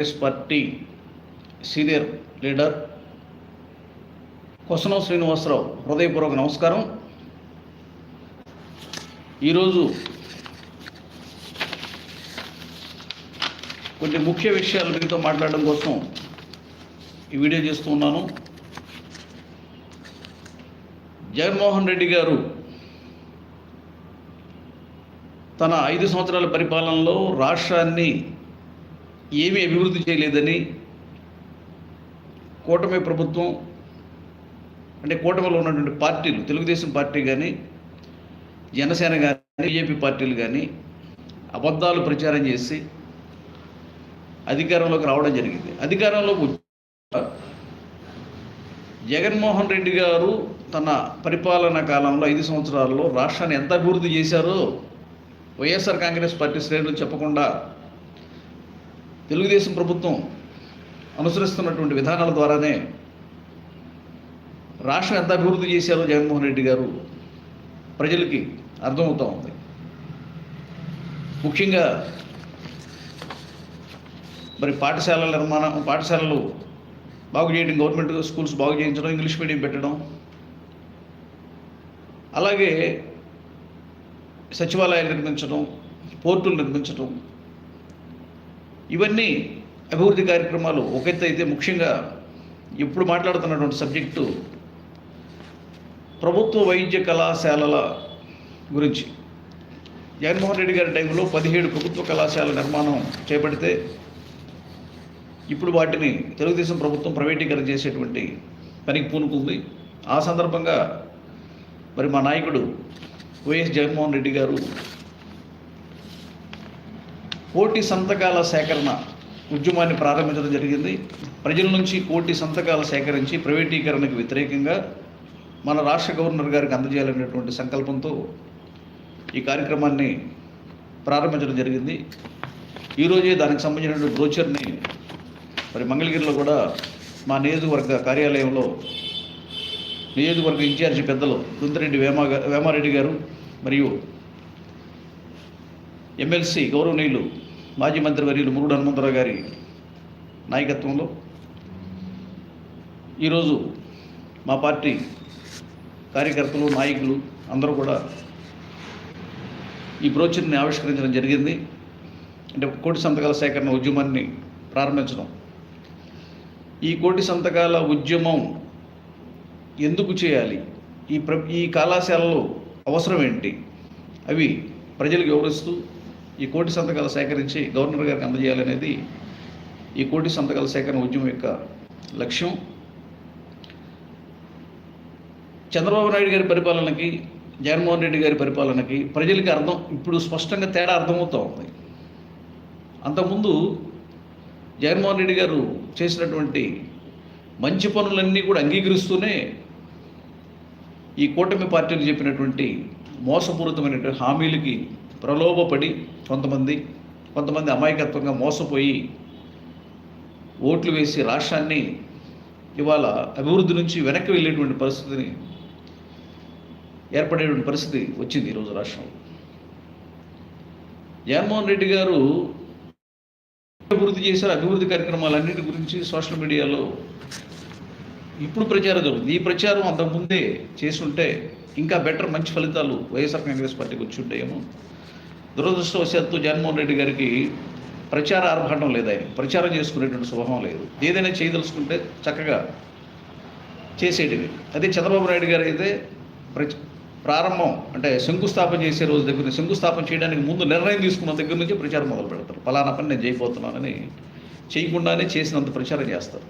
Congress party senior leader Kosanam Srinivasarao హృదయపూర్వక నమస్కారం. ఈరోజు కొన్ని ముఖ్య విషయాలు మీతో మాట్లాడడం కోసం ఈ వీడియో చేస్తూ ఉన్నాను. జగన్మోహన్ రెడ్డి గారు తన ఐదు సంవత్సరాల పరిపాలనలో రాష్ట్రాన్ని ఏమీ అభివృద్ధి చేయలేదని కూటమి ప్రభుత్వం అంటే కూటమిలో ఉన్నటువంటి పార్టీలు తెలుగుదేశం పార్టీ కానీ జనసేన కానీ బీజేపీ పార్టీలు కానీ అబద్ధాలు ప్రచారం చేసి అధికారంలోకి రావడం జరిగింది. అధికారంలోకి జగన్మోహన్ రెడ్డి గారు తన పరిపాలన కాలంలో ఐదు సంవత్సరాల్లో రాష్ట్రాన్ని ఎంత అభివృద్ధి చేశారో వైఎస్ఆర్ కాంగ్రెస్ పార్టీ శ్రేణులు చెప్పకుండా తెలుగుదేశం ప్రభుత్వం అనుసరిస్తున్నటువంటి విధానాల ద్వారానే రాష్ట్రం ఎంత అభివృద్ధి చేశారో జగన్మోహన్ రెడ్డి గారు ప్రజలకి అర్థమవుతూ ఉంది. ముఖ్యంగా మరి పాఠశాలల నిర్మాణం పాఠశాలలు బాగు చేయడం గవర్నమెంట్ స్కూల్స్ బాగు చేయించడం ఇంగ్లీష్ మీడియం పెట్టడం అలాగే సచివాలయాలు నిర్మించడం పోర్టులు నిర్మించడం ఇవన్నీ అభివృద్ధి కార్యక్రమాలు ఒక ఎత్తు అయితే ముఖ్యంగా ఇప్పుడు మాట్లాడుతున్నటువంటి సబ్జెక్టు ప్రభుత్వ వైద్య కళాశాలల గురించి. జగన్మోహన్ రెడ్డి గారి టైంలో పదిహేడు ప్రభుత్వ కళాశాల నిర్మాణం చేపడితే ఇప్పుడు వాటిని తెలుగుదేశం ప్రభుత్వం ప్రైవేటీకరణ చేసేటువంటి పనికి పూనుకుంది. ఆ సందర్భంగా మరి మా నాయకుడు వైఎస్ జగన్మోహన్ రెడ్డి గారు కోటి సంతకాల సేకరణ ఉద్యమాన్ని ప్రారంభించడం జరిగింది. ప్రజల నుంచి కోటి సంతకాలు సేకరించి ప్రైవేటీకరణకు వ్యతిరేకంగా మన రాష్ట్ర గవర్నర్ గారికి అందజేయాలనేటువంటి సంకల్పంతో ఈ కార్యక్రమాన్ని ప్రారంభించడం జరిగింది. ఈరోజే దానికి సంబంధించినటువంటి బ్రోచర్ని మరి మంగళగిరిలో కూడా మా నియోజకవర్గ కార్యాలయంలో నియోజకవర్గ ఇన్ఛార్జి పెద్దలు కుంతిరెడ్డి వేమ వేమారెడ్డి గారు మరియు ఎమ్మెల్సీ గౌరవనీయులు మాజీ మంత్రి వర్యులు మురుడు హనుమంతరావు గారి నాయకత్వంలో ఈరోజు మా పార్టీ కార్యకర్తలు నాయకులు అందరూ కూడా ఈ బ్రోచర్ని ఆవిష్కరించడం జరిగింది. అంటే కోటి సంతకాల సేకరణ ఉద్యమాన్ని ప్రారంభించడం. ఈ కోటి సంతకాల ఉద్యమం ఎందుకు చేయాలి? ఈ ప్ర ఈ కళాశాలలో అవసరం ఏంటి? అవి ప్రజలకు వివరిస్తూ ఈ కోటి సంతకాలు సేకరించి గవర్నర్ గారికి అందజేయాలనేది ఈ కోటి సంతకాల సేకరణ ఉద్యమం యొక్క లక్ష్యం. చంద్రబాబు నాయుడు గారి పరిపాలనకి జగన్మోహన్ రెడ్డి గారి పరిపాలనకి ప్రజలకి అర్థం ఇప్పుడు స్పష్టంగా తేడా అర్థమవుతూ ఉంది. అంతకుముందు జగన్మోహన్ రెడ్డి గారు చేసినటువంటి మంచి పనులన్నీ కూడా అంగీకరిస్తూనే ఈ కూటమి పార్టీలు చెప్పినటువంటి మోసపూరితమైనటువంటి హామీలకి ప్రలోభపడి కొంతమంది కొంతమంది అమాయకత్వంగా మోసపోయి ఓట్లు వేసి రాష్ట్రాన్ని ఇవాళ అభివృద్ధి నుంచి వెనక్కి వెళ్ళేటువంటి పరిస్థితిని ఏర్పడేటువంటి పరిస్థితి వచ్చింది ఈరోజు రాష్ట్రంలో. జగన్మోహన్ రెడ్డి గారు అభివృద్ధి చేశారు అభివృద్ధి కార్యక్రమాలన్నిటి గురించి సోషల్ మీడియాలో ఇప్పుడు ప్రచారం జరుగుతుంది. ఈ ప్రచారం అంతకుముందే చేసుంటే ఇంకా బెటర్ మంచి ఫలితాలు వైఎస్ఆర్ కాంగ్రెస్ పార్టీకి వచ్చి ఉంటాయేమో. దురదృష్టవశాత్తు జగన్మోహన్ రెడ్డి గారికి ప్రచార ఆర్భాటం లేదు ఆయన. ప్రచారం చేసుకునేటువంటి స్వభావం లేదు. ఏదైనా చేయదలుచుకుంటే చక్కగా చేసేటివి. అదే చంద్రబాబు నాయుడు గారు అయితే ప్రచ ప్రారంభం అంటే శంకుస్థాపన చేసే రోజు దగ్గర నుంచి శంకుస్థాపన చేయడానికి ముందు నిర్ణయం తీసుకున్న దగ్గర నుంచి ప్రచారం మొదలు పెడతారు పలానా పని నేను చేయబోతున్నానని చేయకుండానే చేసినంత ప్రచారం చేస్తారు.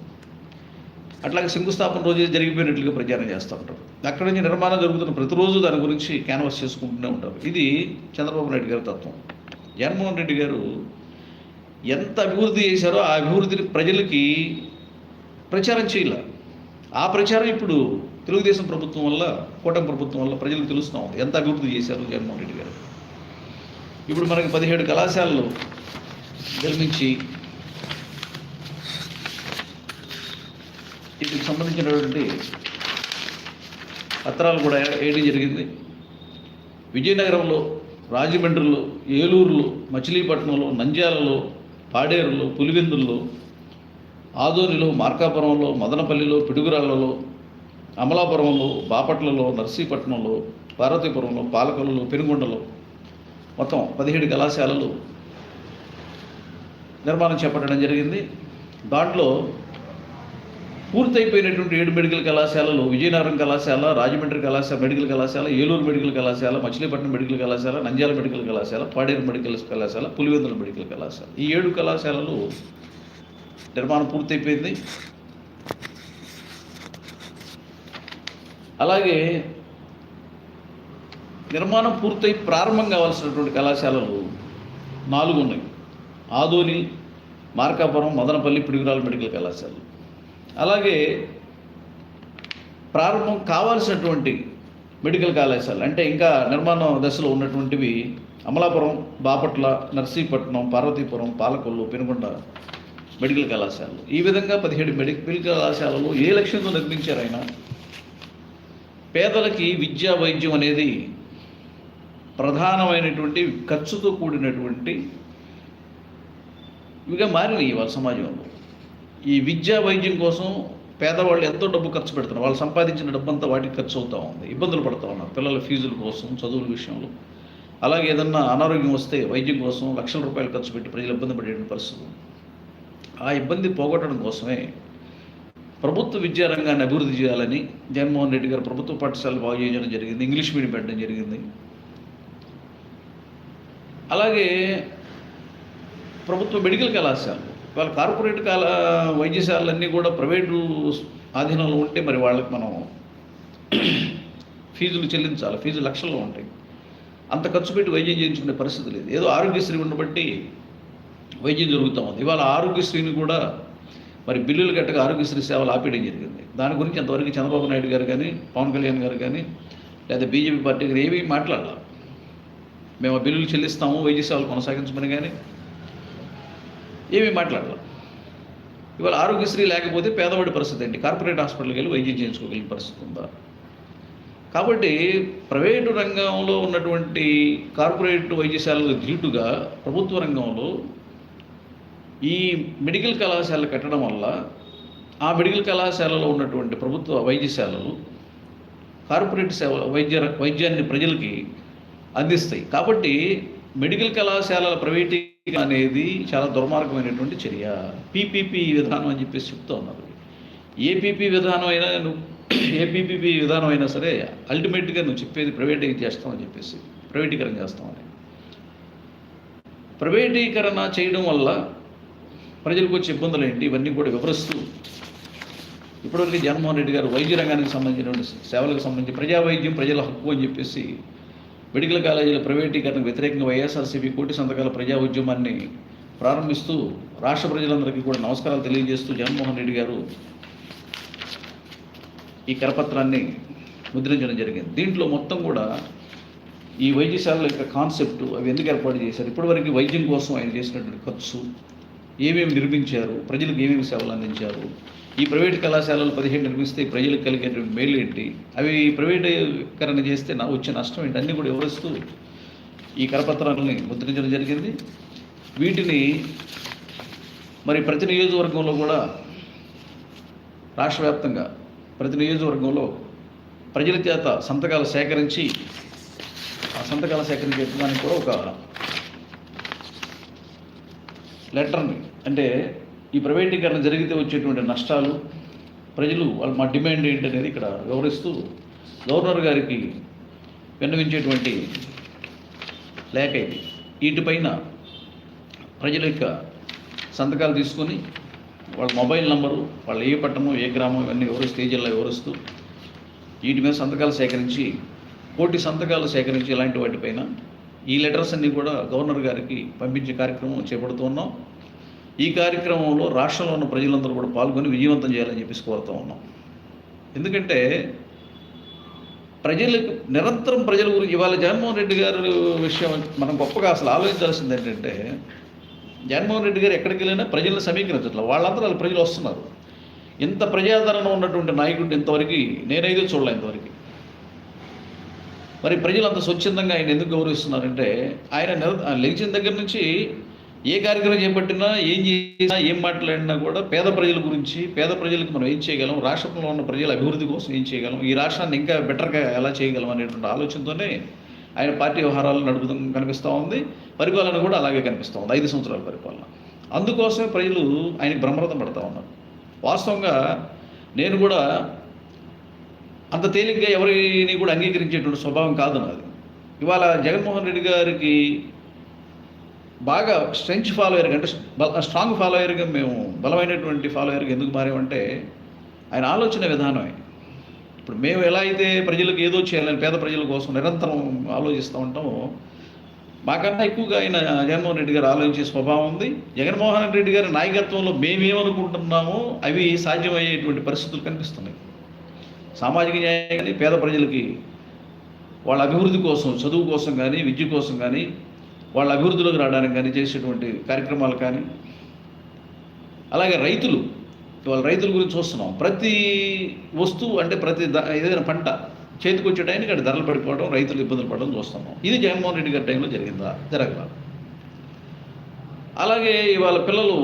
అట్లాగే శంకుస్థాపన రోజు జరిగిపోయినట్లుగా ప్రచారం చేస్తూ ఉంటారు. అక్కడి నుంచి నిర్మాణం జరుగుతున్న ప్రతిరోజు దాని గురించి క్యాన్వాస్ చేసుకుంటూనే ఉంటారు. ఇది చంద్రబాబు నాయుడు గారి తత్వం. జగన్మోహన్ రెడ్డి గారు ఎంత అభివృద్ధి చేశారో ఆ అభివృద్ధిని ప్రజలకి ప్రచారం చేయాల. ఆ ప్రచారం ఇప్పుడు తెలుగుదేశం ప్రభుత్వం వల్ల కూటమి ప్రభుత్వం వల్ల ప్రజలకు తెలుస్తూ ఉంది. ఎంత అభివృద్ధి చేశారు జగన్మోహన్ రెడ్డి గారు? ఇప్పుడు మనకి పదిహేడు కళాశాలలు నిర్మించి వీటికి సంబంధించినటువంటి పత్రాలు కూడా వేయడం జరిగింది. విజయనగరంలో రాజమండ్రిలో ఏలూరులో మచిలీపట్నంలో నంద్యాలలో పాడేరులో పులివెందుల్లో ఆదోనిలో మార్కాపురంలో మదనపల్లిలో పిడుగురాళ్ళలో అమలాపురంలో బాపట్లలో నర్సీపట్నంలో పార్వతీపురంలో పాలకొల్లులో పెనుగొండలో మొత్తం పదిహేడు కళాశాలలు నిర్మాణం చేపట్టడం జరిగింది. దాంట్లో పూర్తయిపోయినటువంటి ఏడు మెడికల్ కళాశాలలు విజయనగరం కళాశాల రాజమండ్రి కళాశాల మెడికల్ కళాశాల ఏలూరు మెడికల్ కళాశాల మచిలీపట్నం మెడికల్ కళాశాల నంద్యాల మెడికల్ కళాశాల పాడేరు మెడికల్ కళాశాల పులివెందుల మెడికల్ కళాశాల. ఈ ఏడు కళాశాలలు నిర్మాణం పూర్తయిపోయింది. అలాగే నిర్మాణం పూర్తయి ప్రారంభం కావాల్సినటువంటి కళాశాలలు నాలుగు ఉన్నాయి. ఆదోని మార్కాపురం మదనపల్లి పిడుగురాల మెడికల్ కళాశాలలు. అలాగే ప్రారంభం కావాల్సినటువంటి మెడికల్ కళాశాలలు అంటే ఇంకా నిర్మాణ దశలో ఉన్నటువంటివి అమలాపురం బాపట్ల నర్సీపట్నం పార్వతీపురం పాలకొల్లు పెనుగొండ మెడికల్ కళాశాలలు. ఈ విధంగా పదిహేడు మెడికల్ కళాశాలలు ఏ లక్ష్యంతో నిర్మించారు ఆయన? పేదలకి విద్యా వైద్యం అనేది ప్రధానమైనటువంటి ఖర్చుతో కూడినటువంటి ఇవిగా మారినాయి ఇవాళ సమాజంలో. ఈ విద్యా వైద్యం కోసం పేదవాళ్ళు ఎంతో డబ్బు ఖర్చు పెడుతున్నారు. వాళ్ళు సంపాదించిన డబ్బు అంతా వాటికి ఖర్చు అవుతూ ఉంది. ఇబ్బందులు పడుతూ ఉన్నారు. పిల్లల ఫీజుల కోసం చదువుల విషయంలో. అలాగే ఏదన్నా అనారోగ్యం వస్తే వైద్యం కోసం లక్షల రూపాయలు ఖర్చు పెట్టి ప్రజలు ఇబ్బంది పడే పరిస్థితి ఆ ఇబ్బంది పోగొట్టడం కోసమే ప్రభుత్వ విద్యా రంగాన్ని అభివృద్ధి చేయాలని జగన్మోహన్ రెడ్డి గారు ప్రభుత్వ పాఠశాలలు బాగు చేయడం జరిగింది. ఇంగ్లీష్ మీడియం పెట్టడం జరిగింది. అలాగే ప్రభుత్వ మెడికల్ కళాశాల. వాళ్ళ కార్పొరేట్ కాల వైద్యశాలన్నీ కూడా ప్రైవేటు ఆధీనంలో ఉంటే మరి వాళ్ళకి మనం ఫీజులు చెల్లించాలి ఫీజు లక్షల్లో ఉంటాయి. అంత ఖర్చు పెట్టి వైద్యం చేయించుకునే పరిస్థితి లేదు. ఏదో ఆరోగ్యశ్రీ ఉండబట్టి వైద్యం జరుగుతూ ఉంది. ఇవాళ ఆరోగ్యశ్రీని కూడా మరి బిల్లులు కట్టక ఆరోగ్యశ్రీ సేవలు ఆపేయడం జరిగింది. దాని గురించి అంతవరకు చంద్రబాబు నాయుడు గారు కానీ పవన్ కళ్యాణ్ గారు కానీ లేదా బీజేపీ పార్టీ గారు ఏమీ మాట్లాడాలి. మేము ఆ బిల్లులు చెల్లిస్తాము వైద్య సేవలు కొనసాగించమని కానీ ఏమీ మాట్లాడరు ఇవాళ ఆరోగ్యశ్రీ లేకపోతే పేదవాడి పరిస్థితి ఏంటి కార్పొరేట్ హాస్పిటల్కి వెళ్ళి వైద్యం చేయించుకోగలిగిన పరిస్థితి ఉందా? కాబట్టి ప్రైవేటు రంగంలో ఉన్నటువంటి కార్పొరేట్ వైద్యశాలలు ధీటుగా ప్రభుత్వ రంగంలో ఈ మెడికల్ కళాశాలలు కట్టడం వల్ల ఆ మెడికల్ కళాశాలలో ఉన్నటువంటి ప్రభుత్వ వైద్యశాలలు కార్పొరేట్ సేవ వైద్య వైద్యాన్ని ప్రజలకి అందిస్తాయి. కాబట్టి మెడికల్ కళాశాలల ప్రైవేటీ అనేది చాలా దుర్మార్గమైనటువంటి చర్య. పీపీపీ విధానం అని చెప్పేసి చెప్తూ ఉన్నారు. ఏపీపీ విధానం అయినా నువ్వు ఏపీపీ విధానం అయినా సరే అల్టిమేట్గా నువ్వు చెప్పేది ప్రైవేటైజ్ చేస్తామని చెప్పేసి ప్రైవేటీకరణ చేస్తామని ప్రైవేటీకరణ చేయడం వల్ల ప్రజలకు వచ్చే ఇబ్బందులు ఏంటి? ఇవన్నీ కూడా వివరిస్తూ ఇప్పటివరకు జగన్మోహన్ రెడ్డి గారు వైద్య రంగానికి సంబంధించినటువంటి సేవలకు సంబంధించి ప్రజా వైద్యం ప్రజల హక్కు అని చెప్పేసి మెడికల్ కాలేజీల ప్రైవేటీకరణకు వ్యతిరేకంగా వైఎస్ఆర్సీపీ కోటి సంతకాల ప్రజా ఉద్యమాన్ని ప్రారంభిస్తూ రాష్ట్ర ప్రజలందరికీ కూడా నమస్కారాలు తెలియజేస్తూ జగన్మోహన్ రెడ్డి గారు ఈ కరపత్రాన్ని ముద్రించడం జరిగింది. దీంట్లో మొత్తం కూడా ఈ వైద్యశాలల యొక్క కాన్సెప్ట్ అవి ఎందుకు ఏర్పాటు చేశారు? ఇప్పటివరకు వైద్యం కోసం ఆయన చేసినటువంటి ఖర్చు ఏమేమి నిర్మించారు ప్రజలకు ఏమేమి సేవలు అందించారు ఈ ప్రైవేట్ కళాశాలలు పదిహేను నిర్మిస్తే ప్రజలకు కలిగేటువంటి మేలు ఏంటి? అవి ప్రైవేటీకరణ చేస్తే నా వచ్చే నష్టం ఏంటి? అన్నీ కూడా వివరిస్తూ ఈ కరపత్రాలని ముద్రించడం జరిగింది. వీటిని మరి ప్రతి నియోజకవర్గంలో కూడా రాష్ట్ర వ్యాప్తంగా ప్రతి నియోజకవర్గంలో ప్రజల చేత సంతకాలు సేకరించి ఆ సంతకాలు సేకరించడానికి కూడా ఒక లెటర్ని అంటే ఈ ప్రైవేటీకరణ జరిగితే వచ్చేటువంటి నష్టాలు ప్రజలు వాళ్ళు మా డిమాండ్ ఏంటి అనేది ఇక్కడ వివరిస్తూ గవర్నర్ గారికి విన్నవించేటువంటి లేఖ ఇది. వీటిపైన ప్రజల యొక్క సంతకాలు తీసుకొని వాళ్ళ మొబైల్ నంబరు వాళ్ళ ఏ పట్టణం ఏ గ్రామం ఇవన్నీ వివరిస్తూ ఏ జిల్లా వివరిస్తూ వీటి మీద సంతకాలు సేకరించి కోటి సంతకాలు సేకరించి ఇలాంటి వాటిపైన ఈ లెటర్స్ అన్నీ కూడా గవర్నర్ గారికి పంపించే కార్యక్రమం చేపడుతూ ఉన్నాం. ఈ కార్యక్రమంలో రాష్ట్రంలో ఉన్న ప్రజలందరూ కూడా పాల్గొని విజయవంతం చేయాలని చెప్పేసి కోరుతూ ఉన్నాం. ఎందుకంటే ప్రజలకు నిరంతరం ప్రజల గురించి ఇవాళ జగన్మోహన్ రెడ్డి గారు విషయం మనం గొప్పగా అసలు ఆలోచించాల్సింది ఏంటంటే జగన్మోహన్ రెడ్డి గారు ఎక్కడికి వెళ్ళినా ప్రజలను సమీకరించట్లేదు. వాళ్ళందరూ వాళ్ళ ప్రజలు వస్తున్నారు. ఇంత ప్రజాదరణ ఉన్నటువంటి నాయకుడిని ఇంతవరకు నేనైతే చూడలే ఇంతవరకు. మరి ప్రజలు అంత స్వచ్ఛందంగా ఆయన ఎందుకు గౌరవిస్తున్నారంటే ఆయన నిర ఆయన లేచిన దగ్గర నుంచి ఏ కార్యక్రమం చేపట్టినా ఏం చేసినా ఏం మాట్లాడినా కూడా పేద ప్రజల గురించి పేద ప్రజలకు మనం ఏం చేయగలం? రాష్ట్రంలో ఉన్న ప్రజల అభివృద్ధి కోసం ఏం చేయగలం? ఈ రాష్ట్రాన్ని ఇంకా బెటర్గా ఎలా చేయగలం అనేటువంటి ఆలోచనతోనే ఆయన పార్టీ వ్యవహారాలు నడుపుతూ కనిపిస్తూ ఉంది. పరిపాలన కూడా అలాగే కనిపిస్తూ ఉంది. ఐదు సంవత్సరాల పరిపాలన. అందుకోసమే ప్రజలు ఆయనకి బ్రహ్మరథం పడతా ఉన్నారు. వాస్తవంగా నేను కూడా అంత తేలిగ్గా ఎవరిని కూడా అంగీకరించేటువంటి స్వభావం కాదు నాది. ఇవాళ జగన్మోహన్ రెడ్డి గారికి బాగా స్ట్రెంచ్ ఫాలోయర్గా అంటే బల- స్ట్రాంగ్ ఫాలోయర్గా మేము బలమైనటువంటి ఫాలోయర్గా ఎందుకు మారామంటే ఆయన ఆలోచన విధానమే ఇప్పుడు మేము ఎలా అయితే ప్రజలకు ఏదో చేయాలని పేద ప్రజల కోసం నిరంతరం ఆలోచిస్తూ ఉంటామో మాకన్నా ఎక్కువగా ఆయన జగన్మోహన్ రెడ్డి గారు ఆలోచించే స్వభావం ఉంది. జగన్మోహన్ రెడ్డి గారి నాయకత్వంలో మేమేమనుకుంటున్నామో అవి సాధ్యమయ్యేటువంటి పరిస్థితులు కనిపిస్తున్నాయి. సామాజిక న్యాయం కానీ పేద ప్రజలకి వాళ్ళ అభివృద్ధి కోసం చదువు కోసం కానీ విద్య కోసం కానీ వాళ్ళ అభివృద్ధిలోకి రావడానికి కానీ చేసేటువంటి కార్యక్రమాలు కానీ. అలాగే రైతులు వాళ్ళ రైతుల గురించి చూస్తున్నాం. ప్రతి వస్తువు అంటే ప్రతి ఏదైనా పంట చేతికి వచ్చే టైంకి అక్కడ ధరలు పడిపోవడం రైతులు ఇబ్బందులు పడడం చూస్తున్నాం. ఇది జగన్మోహన్ రెడ్డి గారి టైంలో జరిగిందా? జరగదా అలాగే ఇవాళ పిల్లలు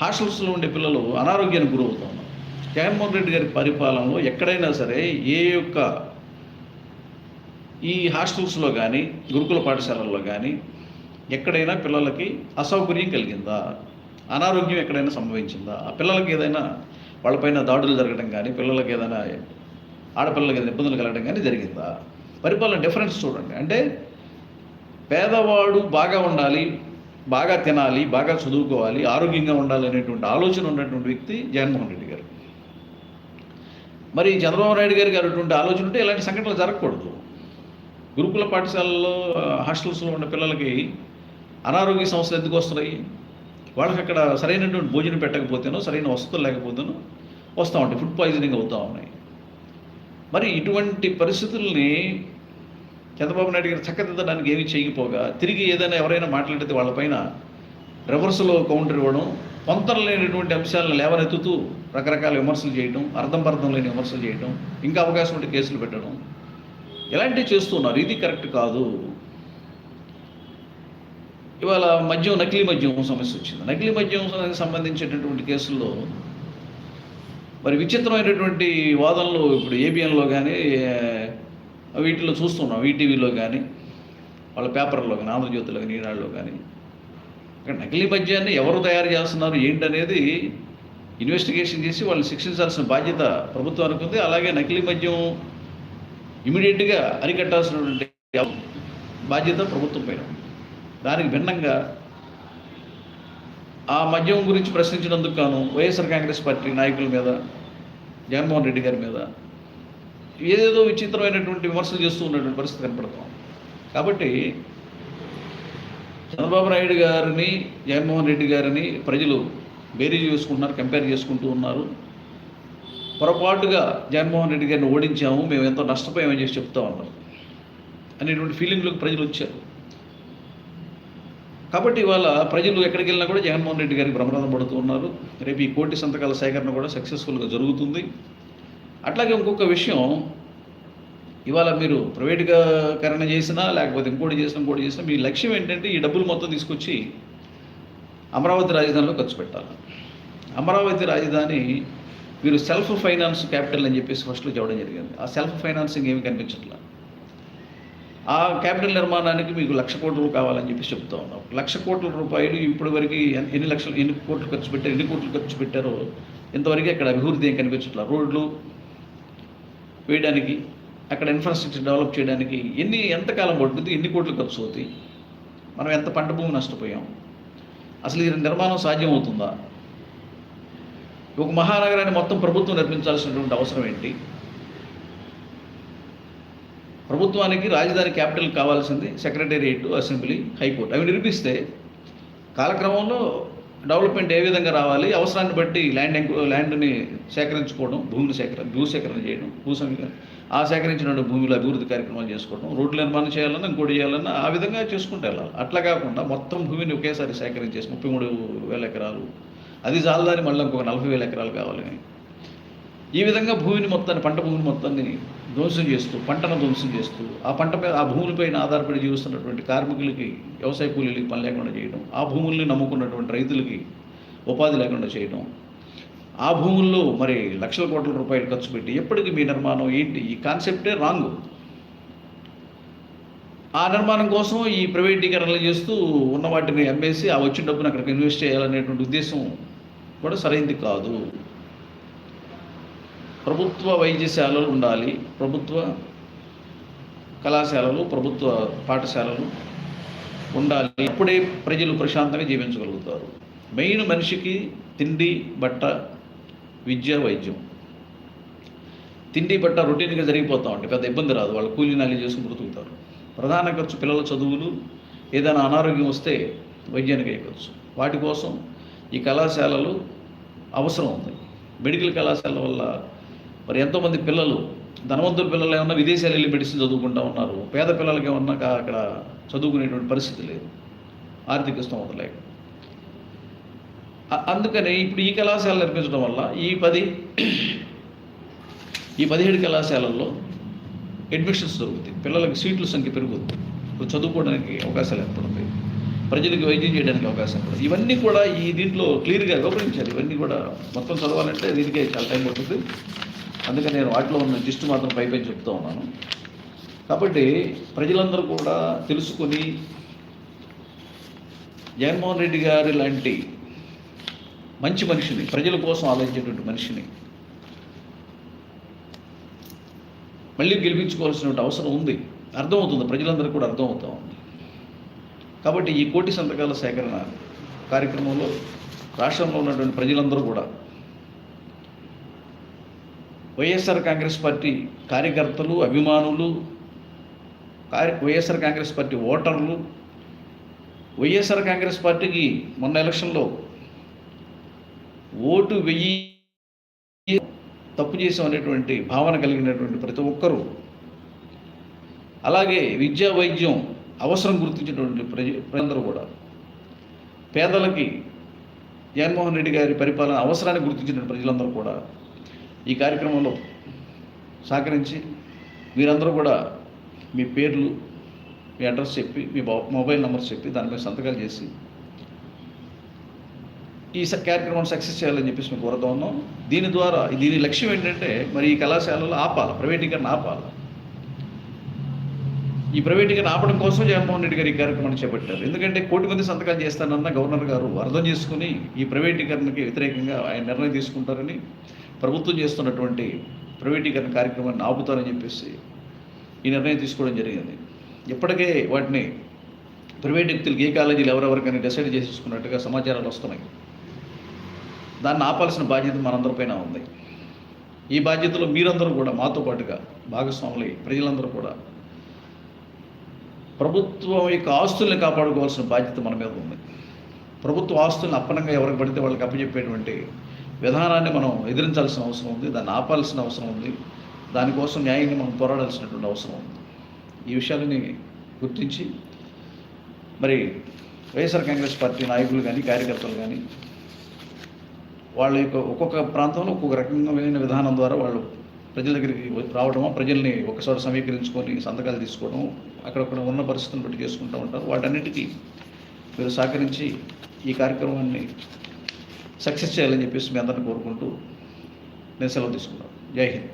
హాస్టల్స్లో ఉండే పిల్లలు అనారోగ్యానికి గురవుతూ ఉన్నారు జగన్మోహన్ రెడ్డి గారి పరిపాలనలో ఎక్కడైనా సరే ఏ యొక్క ఈ హాస్టల్స్లో కానీ గురుకుల పాఠశాలల్లో కానీ ఎక్కడైనా పిల్లలకి అసౌకర్యం కలిగిందా? అనారోగ్యం ఎక్కడైనా సంభవించిందా? ఆ పిల్లలకి ఏదైనా వాళ్ళపైన దాడులు జరగడం కానీ పిల్లలకి ఏదైనా ఆడపిల్లలకి ఏదైనా ఇబ్బందులు కలగడం కానీ జరిగిందా? పరిపాలన డిఫరెన్స్ చూడండి. అంటే పేదవాడు బాగా ఉండాలి బాగా తినాలి బాగా చదువుకోవాలి ఆరోగ్యంగా ఉండాలి అనేటువంటి ఆలోచన ఉన్నటువంటి వ్యక్తి జగన్మోహన్ రెడ్డి గారు. మరి చంద్రబాబు నాయుడు గారికి అటువంటి ఆలోచన ఉంటే ఇలాంటి సంఘటనలు జరగకూడదు. గురుకుల పాఠశాలలో హాస్టల్స్లో ఉన్న పిల్లలకి అనారోగ్య సమస్యలు ఎందుకు వస్తున్నాయి? వాళ్ళకి అక్కడ సరైనటువంటి భోజనం పెట్టకపోతేనో సరైన వసతులు లేకపోతేనో వస్తూ ఉంటాయి. ఫుడ్ పాయిజనింగ్ అవుతూ ఉన్నాయి. మరి ఇటువంటి పరిస్థితుల్ని చంద్రబాబు నాయుడు గారు చక్కదిద్దడానికి ఏమీ చేయకపోగా తిరిగి ఏదైనా ఎవరైనా మాట్లాడితే వాళ్ళపైన రివర్స్లో కౌంటర్ ఇవ్వడం పొంతన లేనటువంటి అంశాలను లేవనెత్తుతూ రకరకాల విమర్శలు చేయడం అర్థం పర్థం లేని విమర్శలు చేయడం ఇంకా అవకాశం ఉంటే కేసులు పెట్టడం ఇలాంటివి చేస్తున్నారు ఇది కరెక్ట్ కాదు. ఇవాళ మద్యం నకిలీ మద్యం సమస్య వచ్చింది. నకిలీ మద్యం సంబంధించినటువంటి కేసుల్లో మరి విచిత్రమైనటువంటి వాదనలు ఇప్పుడు ఏబిఎన్లో కానీ వీటిలో చూస్తున్నాం. ఈటీవీలో కానీ వాళ్ళ పేపర్లో కానీ ఆంధ్రజ్యోతిలో కానీ ఈనాడులో కానీ ఇక్కడ నకిలీ మద్యాన్ని ఎవరు తయారు చేస్తున్నారు ఏంటనేది ఇన్వెస్టిగేషన్ చేసి వాళ్ళని శిక్షించాల్సిన బాధ్యత ప్రభుత్వానికి ఉంది. అలాగే నకిలీ మద్యం ఇమీడియట్గా అరికట్టాల్సినటువంటి బాధ్యత ప్రభుత్వం పైన దానికి భిన్నంగా ఆ మద్యం గురించి ప్రశ్నించినందుకు గాను వైఎస్ఆర్ కాంగ్రెస్ పార్టీ నాయకుల మీద జగన్మోహన్ రెడ్డి గారి మీద ఏదేదో విచిత్రమైనటువంటి విమర్శలు చేస్తూ ఉన్నటువంటి పరిస్థితి కనపడతాం కాబట్టి చంద్రబాబు నాయుడు గారిని జగన్మోహన్ రెడ్డి గారిని ప్రజలు బేరీ చేసుకుంటున్నారు కంపేర్ చేసుకుంటూ ఉన్నారు. పొరపాటుగా జగన్మోహన్ రెడ్డి గారిని ఓడించాము మేము ఎంతో నష్టపోయామని చేసి చెప్తా ఉన్నారు. అనేటువంటి ఫీలింగ్లోకి ప్రజలు వచ్చారు. కాబట్టి ఇవాళ ప్రజలు ఎక్కడికి వెళ్ళినా కూడా జగన్మోహన్ రెడ్డి గారికి బ్రహ్మరథం పడుతూ ఉన్నారు. రేపు ఈ కోటి సంతకాల సేకరణ కూడా సక్సెస్ఫుల్గా జరుగుతుంది. అట్లాగే ఇంకొక విషయం ఇవాళ మీరు ప్రైవేటీకరణ చేసినా లేకపోతే ఇంకోటి చేసినా ఇంకోటి చేసినా మీ లక్ష్యం ఏంటంటే ఈ డబ్బులు మొత్తం తీసుకొచ్చి అమరావతి రాజధానిలో ఖర్చు పెట్టాలి. అమరావతి రాజధాని మీరు సెల్ఫ్ ఫైనాన్స్ క్యాపిటల్ అని చెప్పేసి ఫస్ట్లో చెప్పడం జరిగింది. ఆ సెల్ఫ్ ఫైనాన్సింగ్ ఏమి కనిపించట్లా. ఆ క్యాపిటల్ నిర్మాణానికి మీకు లక్ష కోట్లు కావాలని చెప్పి చెప్తా ఉన్నాం. లక్ష కోట్ల రూపాయలు ఇప్పటి వరకు ఎన్ని లక్షలు ఎన్ని కోట్లు ఖర్చు పెట్టారు ఎన్ని కోట్లు ఖర్చు పెట్టారో ఇంతవరకు అక్కడ అభివృద్ధి ఏం కనిపించట్లా. రోడ్లు వేయడానికి అక్కడ ఇన్ఫ్రాస్ట్రక్చర్ డెవలప్ చేయడానికి ఎన్ని ఎంతకాలం పడుతుంది ఎన్ని కోట్లు ఖర్చు అవుతాయి మనం ఎంత పంట భూమి నష్టపోయాం అసలు ఈ నిర్మాణం సాధ్యం అవుతుందా? ఒక మహానగరాన్ని మొత్తం ప్రభుత్వం నిర్మించాల్సినటువంటి అవసరం ఏంటి? ప్రభుత్వానికి రాజధాని క్యాపిటల్ కావాల్సింది సెక్రటేరియట్ అసెంబ్లీ హైకోర్టు. అవి నిర్మిస్తే కాలక్రమంలో డెవలప్మెంట్ ఏ విధంగా రావాలి అవసరాన్ని బట్టి ల్యాండ్ ల్యాండ్ని సేకరించుకోవడం భూమిని సేకరణ భూ సేకరణ చేయడం భూ సమీకరణ ఆ సేకరించిన భూమిలో అభివృద్ధి కార్యక్రమాలు చేసుకోవడం రోడ్లు నిర్మాణం చేయాలన్నా ఇంకోటి చేయాలన్నా ఆ విధంగా చూసుకుంటే వెళ్ళాలి. అట్లా కాకుండా మొత్తం భూమిని ఒకేసారి సేకరించేసి ముప్పై మూడు వేల ఎకరాలు అది చాలదాని మళ్ళీ ఇంకొక నలభై వేల ఎకరాలు కావాలని ఈ విధంగా భూమిని మొత్తాన్ని పంట భూమిని మొత్తాన్ని ధ్వంసం చేస్తూ పంటను ధ్వంసం చేస్తూ ఆ పంట మీద ఆ భూములపైన ఆధారపడి జీవిస్తున్నటువంటి కార్మికులకి వ్యవసాయ కూలీలకి పని లేకుండా చేయడం ఆ భూముల్ని నమ్ముకున్నటువంటి రైతులకి ఉపాధి లేకుండా చేయడం ఆ భూముల్లో మరి లక్షల కోట్ల రూపాయలు ఖర్చు పెట్టి ఎప్పటికీ మీ నిర్మాణం ఏంటి? ఈ కాన్సెప్టే రాంగ్. ఆ నిర్మాణం కోసం ఈ ప్రైవేటీకరణలు చేస్తూ ఉన్న వాటిని అమ్మేసి ఆ వచ్చిన డబ్బును అక్కడికి ఇన్వెస్ట్ చేయాలనేటువంటి ఉద్దేశం కూడా సరైంది కాదు. ప్రభుత్వ వైద్యశాలలు ఉండాలి. ప్రభుత్వ కళాశాలలు ప్రభుత్వ పాఠశాలలు ఉండాలి. అప్పుడే ప్రజలు ప్రశాంతంగా జీవించగలుగుతారు. మెయిన్ మనిషికి తిండి బట్ట విద్య వైద్యం. తిండి బట్ట రొటీన్గా జరిగిపోతూ ఉంటాయి పెద్ద ఇబ్బంది రాదు. వాళ్ళు కూలీ నాలి చేసుకుని బ్రతుకుతారు. ప్రధాన ఖర్చు పిల్లల చదువులు ఏదైనా అనారోగ్యం వస్తే వైద్యానికి అయ్యే ఖర్చు. వాటి కోసం ఈ కళాశాలలు అవసరం ఉంది. మెడికల్ కళాశాల వల్ల మరి ఎంతోమంది పిల్లలు ధనవంతుల పిల్లలు ఏమన్నా విదేశాలు వెళ్ళి మెడిసిన్ చదువుకుంటూ ఉన్నారు. పేద పిల్లలకి ఏమన్నా అక్కడ చదువుకునేటువంటి పరిస్థితి లేదు. ఆర్థిక స్తోమత లేక. అందుకని ఇప్పుడు ఈ కళాశాలలు నిర్మించడం వల్ల ఈ పది ఈ పదిహేడు కళాశాలల్లో అడ్మిషన్స్ దొరుకుతాయి పిల్లలకి సీట్ల సంఖ్య పెరుగుతుంది చదువుకోవడానికి అవకాశాలు ఏర్పడతాయి ప్రజలకు వైద్యం చేయడానికి అవకాశం కూడా. ఇవన్నీ కూడా ఈ దీంట్లో క్లియర్గా వివరించాలి ఇవన్నీ కూడా మొత్తం చదవాలంటే దీనికే చాలా టైం పడుతుంది. అందుకని నేను వాటిలో ఉన్న జిస్ట్ మాత్రం పై పై చెప్తూ ఉన్నాను. కాబట్టి ప్రజలందరూ కూడా తెలుసుకొని జగన్మోహన్ రెడ్డి గారి లాంటి మంచి మనిషిని ప్రజల కోసం ఆలోచించేటువంటి మనిషిని మళ్ళీ గెలిపించుకోవాల్సినటువంటి అవసరం ఉంది. అర్థమవుతుంది. ప్రజలందరికీ కూడా అర్థమవుతూ ఉంది. కాబట్టి ఈ కోటి సంతకాల సేకరణ కార్యక్రమంలో రాష్ట్రంలో ఉన్నటువంటి ప్రజలందరూ కూడా వైఎస్ఆర్ కాంగ్రెస్ పార్టీ కార్యకర్తలు అభిమానులు కార్య వైఎస్ఆర్ కాంగ్రెస్ పార్టీ ఓటర్లు వైఎస్ఆర్ కాంగ్రెస్ పార్టీకి మొన్న ఎలక్షన్లో ఓటు వెయ్యి తప్పు చేసాం అనేటువంటి భావన కలిగినటువంటి ప్రతి ఒక్కరూ. అలాగే విద్యా వైద్యం అవసరం గుర్తించినటువంటి ప్రజ ప్రజలందరూ కూడా. పేదలకి జగన్మోహన్ రెడ్డి గారి పరిపాలన అవసరాన్ని గుర్తించిన ప్రజలందరూ కూడా ఈ కార్యక్రమంలో సహకరించి మీరందరూ కూడా మీ పేర్లు మీ అడ్రస్ చెప్పి మీ మొబైల్ నెంబర్స్ చెప్పి దానిపై సంతకాలు చేసి ఈ స- కార్యక్రమం సక్సెస్ చేయాలని చెప్పేసి మేము కోరుతా ఉన్నాం. దీని ద్వారా దీని లక్ష్యం ఏంటంటే మరి ఈ కళాశాలలో ఆపాలి ప్రైవేటీకరణ ఆపాలి. ఈ ప్రైవేటీకరణ ఆపడం కోసం జగన్మోహన్ రెడ్డి గారు ఈ కార్యక్రమాన్ని చేపట్టారు. ఎందుకంటే కోటి మంది సంతకాలు చేస్తానన్న గవర్నర్ గారు అర్థం చేసుకుని ఈ ప్రైవేటీకరణకి వ్యతిరేకంగా ఆయన నిర్ణయం తీసుకుంటారని ప్రభుత్వం చేస్తున్నటువంటి ప్రైవేటీకరణ కార్యక్రమాన్ని ఆపుతారని చెప్పేసి ఈ నిర్ణయం తీసుకోవడం జరిగింది. ఇప్పటికే వాటిని ప్రైవేట్ వ్యక్తులకి ఏ కాలేజీలు ఎవరెవరికైనా డిసైడ్ చేసేసుకున్నట్టుగా సమాచారాలు వస్తున్నాయి. దాన్ని ఆపాల్సిన బాధ్యత మనందరిపైన ఉంది. ఈ బాధ్యతలో మీరందరూ కూడా మాతో పాటుగా భాగస్వాములై ప్రజలందరూ కూడా ప్రభుత్వం యొక్క ఆస్తుల్ని కాపాడుకోవాల్సిన బాధ్యత మన మీద ఉంది. ప్రభుత్వ ఆస్తుల్ని అప్పనంగా ఎవరికి పడితే వాళ్ళకి అప్పచెప్పేటువంటి విధానాన్ని మనం ఎదిరించాల్సిన అవసరం ఉంది దాన్ని ఆపాల్సిన అవసరం ఉంది దానికోసం న్యాయాన్ని మనం పోరాడాల్సినటువంటి అవసరం ఉంది. ఈ విషయాలని గుర్తించి మరి వైఎస్ఆర్ కాంగ్రెస్ పార్టీ నాయకులు కానీ కార్యకర్తలు కానీ వాళ్ళ యొక్క ఒక్కొక్క ప్రాంతంలో ఒక్కొక్క రకమైన విధానం ద్వారా వాళ్ళు ప్రజల దగ్గరికి రావడము ప్రజల్ని ఒకసారి సమీకరించుకొని సంతకాలు తీసుకోవడం అక్కడక్కడ ఉన్న పరిస్థితులను బట్టి చేసుకుంటూ ఉంటారు. వాటన్నిటికీ మీరు సహకరించి ఈ కార్యక్రమాన్ని సక్సెస్ చేయాలని చెప్పేసి మీ అందరిని కోరుకుంటూ నేను సెలవు తీసుకున్నాను జై హింద్.